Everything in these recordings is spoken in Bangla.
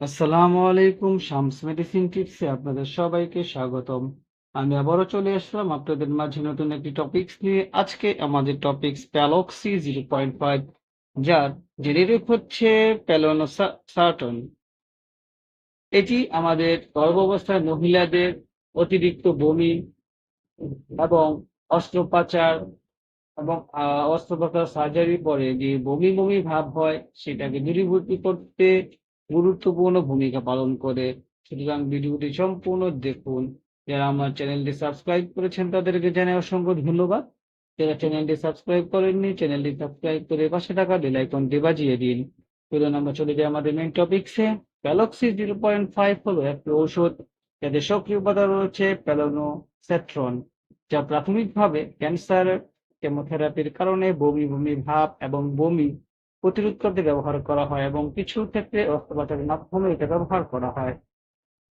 আসসালামু আলাইকুম, শামস মেডিসিন টিপসে আপনাদের সবাইকে স্বাগতম। আমি আবারও চলে আসলাম আপনাদের মাঝে নতুন একটি টপিকস নিয়ে। আজকে আমাদের topics Palxi zero point five, যার জেনেরিক হচ্ছে প্যালোনোসার্টন। এটি আমাদের গর্ভাবস্থায় মহিলাদের অতিরিক্ত বমি এবং অস্ত্রোপচার এবং অস্ত্রোপচার সার্জারি পরে যে বমি বমি ভাব হয়, সেটাকে দূরীভূত করতে গুরুত্বপূর্ণ ভূমিকা পালন করে। সুতরাং ভিডিওটি সম্পূর্ণ দেখুন। যারা আমার চ্যানেলটি সাবস্ক্রাইব করেছেন, তাদেরকে জানাই অসংখ্য ধন্যবাদ। যারা চ্যানেলটি সাবস্ক্রাইব করেননি, চ্যানেলটি সাবস্ক্রাইব করে পাশে থাকা বেল আইকনটি বাজিয়ে দিন। চলুন আমরা চলে যাই আমাদের মেন টপিকসে প্যালক্সি জিরো পয়েন্ট ফাইভ হলো একটি ঔষধ, যাতে সক্রিয় উপাদান রয়েছে প্যালোনোসেট্রন যা প্রাথমিকভাবে ক্যান্সার কেমোথেরাপির কারণে বমি বমি ভাব এবং বমি প্রতিরোধ করতে ব্যবহার করা হয় এবং কিছু ক্ষেত্রে অস্ত্রোপচারের মাধ্যমে এটা ব্যবহার করা হয়।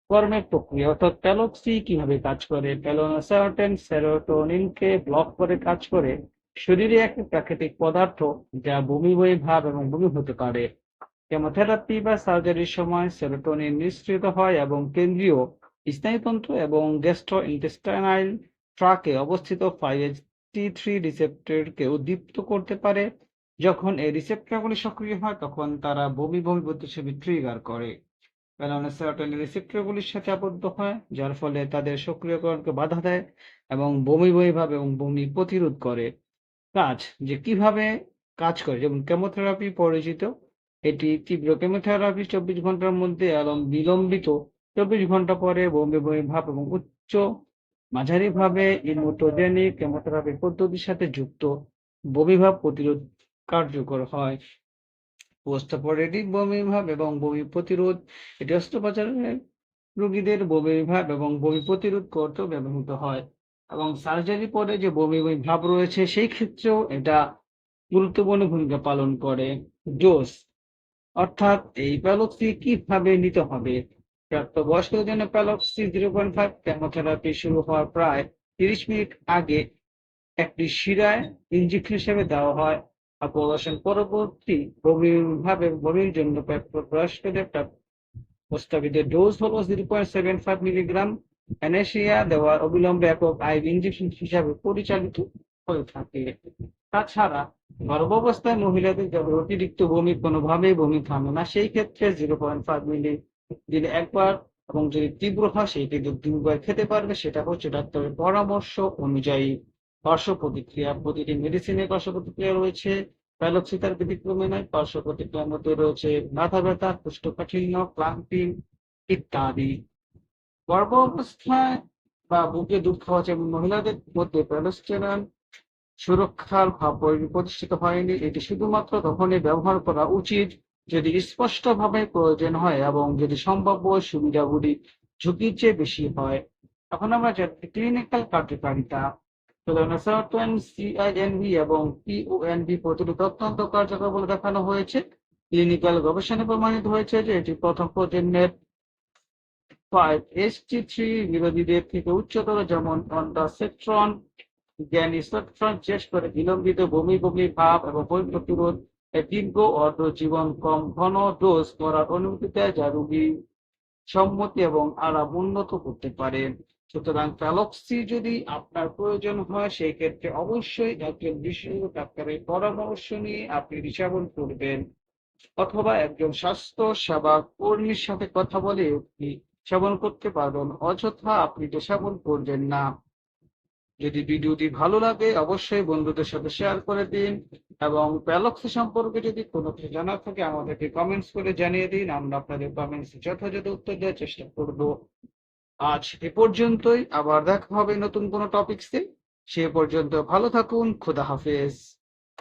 কর্মের প্রক্রিয়া, অর্থাৎ প্যালক্সি কীভাবে কাজ করে? প্যালোনোসার্টেন সেরোটোনিনকে ব্লক করে কাজ করে শরীরে একটি প্রাকৃতিক পদার্থ যা বমি বমি ভাব এবং বমি হতে পারে। কেমোথেরাপি বা সার্জারির সময় সেরোটোনিন নিঃসৃত হয় এবং কেন্দ্রীয় স্নায়ুতন্ত্র এবং গ্যাস্ট্রো ইন্টেস্টাইনাল ট্রাকে অবস্থিত ফাইভ টি থ্রি রিসেপ্টরকে উদ্দীপ্ত করতে পারে। যখন এই রিসেপ্টরগুলি সক্রিয় হয়, তখন তারা বমি বমি প্রতিচ্ছবি ট্রিগার করে। সেরোটোনিন রিসেপ্টরগুলির সাথে আবদ্ধ হয়, যার ফলে তাদের সক্রিয়করণকে বাধা দেয় এবং বমি বমি ভাব এবং বমি প্রতিরোধ করে। কাজ, যে কীভাবে কাজ করে, যেমন কেমোথেরাপি পরিচিত, এটি তীব্র কেমোথেরাপি চব্বিশ ঘণ্টার মধ্যে এবং বিলম্বিত চব্বিশ ঘণ্টা পরে বমি বমি ভাব এবং উচ্চ মাঝারিভাবে ইমোটোজেনিক কেমোথেরাপি পদ্ধতির সাথে যুক্ত বমিভাব প্রতিরোধ কার্যকর হয়। পোস্ট বমিভাব এবং বমি প্রতিরোধ, এটি অস্ত্রোপচারের রোগীদের বমিভাব এবং বমি প্রতিরোধ করতেও ব্যবহৃত হয় এবং সার্জারি পরে যে বমি বমি ভাব রয়েছে, সেই ক্ষেত্রেও এটা গুরুত্বপূর্ণ ভূমিকা পালন করে। ডোজ, অর্থাৎ এই প্যালক্সি কীভাবে নিতে হবে? প্রাপ্তবয়স্কদের জন্য Palxi zero point five chemotherapy শুরু হওয়ার প্রায় তিরিশ মিনিট আগে একটি শিরায় ইঞ্জেকশন হিসেবে দেওয়া হয়। পরবর্তী বমির ভাবে বমির জন্য প্রস্তাবিত ডোজ হলো zero point seven five milligram anaesthesia দেওয়ার অবিলম্বে একক আইভ ইঞ্জেকশন হিসাবে পরিচালিত হয়ে থাকে। তাছাড়া গর্ভাবস্থায় মহিলাদের অতিরিক্ত বমি কোনোভাবেই বমি থামে না, সেই ক্ষেত্রে জিরো পয়েন্ট ফাইভ মিলি দিনে একবার এবং যদি তীব্র হয় সেটি দুবার খেতে পারবে, সেটা হচ্ছে ডাক্তারের পরামর্শ অনুযায়ী পার্শ্ব প্রতিক্রিয়া প্রতিটি মেডিসিনের পার্শ্ব প্রতিক্রিয়া রয়েছে। প্যালক্সি তার ব্যতিক্রমে নয় পার্শ্ব প্রতিক্রিয়ার মধ্যে রয়েছে মাথা ব্যথা, কোষ্ঠকাঠিন্য, ক্লান্তি ইত্যাদি। গর্ভাবস্থায় বা বুকে দুধ খাওয়া যেমন মহিলাদের মধ্যে প্যালোস্টেরন সুরক্ষার ভাব প্রতিষ্ঠিত হয়নি, এটি শুধুমাত্র তখনই ব্যবহার করা উচিত। যদি স্পষ্টভাবে প্রয়োজন হয় এবং যদি সম্ভাব্য সুবিধাগুলি ঝুঁকির চেয়ে বেশি হয় এখন আমরা জানি ক্লিনিক্যাল কার্যকারিতা সার্টেন সিআইএনভি এবং পিওএনভি প্রতিরোধ অত্যন্ত কার্যকর বলে দেখানো হয়েছে। ক্লিনিক্যাল গবেষণায় প্রমাণিত হয়েছে যে এটি প্রথম প্রজন্মের ফাইভ এসটি থ্রি বিরোধীদের থেকে উচ্চতর, যেমন অন্ডাসেট্রন জ্ঞানী সেট্রন শেষ করে বিলম্বিত বমি বমি, ভাব এবং বই প্রতিরোধ দীর্ঘ অর্ধ জীবন কম ঘন ডোজ করার অনুমতি দেয় যা রোগী সম্মতি এবং আরাম উন্নত করতে পারে। সুতরাং প্যালক্সি যদি আপনার প্রয়োজন হয়, সেই ক্ষেত্রে অবশ্যই একজন বিশেষজ্ঞ ডাক্তারের পরামর্শ নিয়ে আপনি রিসাবন করবেন। অথবা একজন স্বাস্থ্য সেবা কর্মীর সাথে কথা বলে আপনি সেবন করতে পারবেন, অযথা আপনি সেবন করবেন না। যদি ভিডিওটি ভালো লাগে, অবশ্যই বন্ধুদের সাথে শেয়ার করে দিন। এবং প্যালক্সি সম্পর্কে যদি কোনো কিছু জানার থাকে, আমাদেরকে কমেন্টস করে জানিয়ে দিন। আমরা আপনাদের কমেন্টস যথাযথ উত্তর দেওয়ার চেষ্টা করব। আজ এ পর্যন্তই। আবার দেখা হবে নতুন কোনো টপিক্সে সে পর্যন্ত ভালো থাকুন। খুদা হাফেজ।